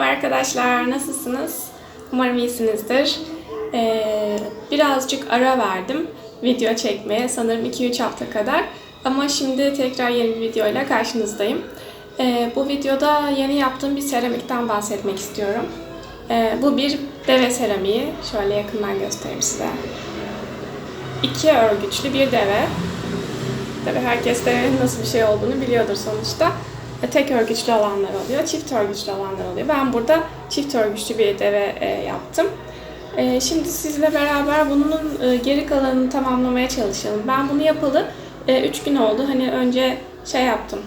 arkadaşlar, nasılsınız? Umarım iyisinizdir. Ee, birazcık ara verdim video çekmeye, sanırım 2-3 hafta kadar. Ama şimdi tekrar yeni bir videoyla karşınızdayım. Ee, bu videoda yeni yaptığım bir seramikten bahsetmek istiyorum. Ee, bu bir deve seramiği. Şöyle yakından göstereyim size. İki örgüçlü bir deve. Tabii herkes devenin nasıl bir şey olduğunu biliyordur sonuçta. E, Tek örgüçlü olanlar oluyor, çift örgüçlü olanlar oluyor. Ben burada çift örgüçlü bir deve e, yaptım. E, şimdi sizle beraber bunun geri kalanını tamamlamaya çalışalım. Ben bunu yapalı 3 gün oldu. Hani önce şey yaptım,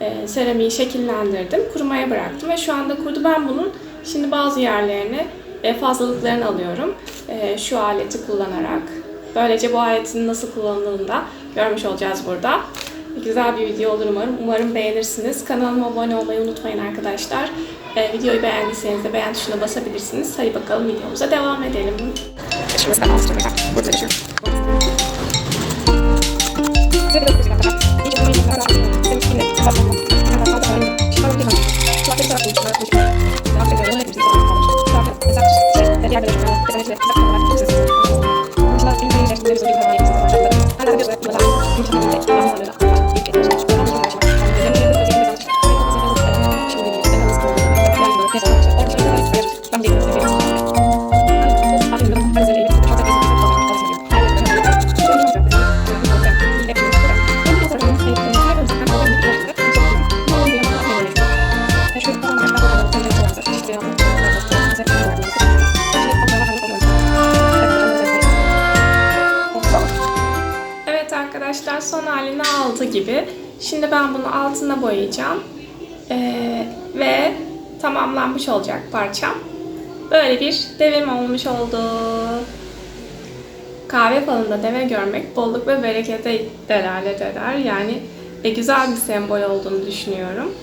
e, seramiği şekillendirdim, kurumaya bıraktım ve şu anda kurudu. Ben bunun şimdi bazı yerlerini, fazlalıklarını alıyorum. Şu aleti kullanarak. Böylece bu aletin nasıl kullanıldığını da görmüş olacağız burada. Güzel bir video olur umarım. Umarım beğenirsiniz. Kanalıma abone olmayı unutmayın arkadaşlar. Ee, videoyu beğendiyseniz de beğen tuşuna basabilirsiniz. Hadi bakalım videomuza devam edelim. Evet son halini aldı gibi. Şimdi ben bunu altına boyayacağım. Ee, ve tamamlanmış olacak parçam. Böyle bir devim olmuş oldu. Kahve falında deve görmek bolluk ve berekete delalet eder. Yani e, güzel bir sembol olduğunu düşünüyorum.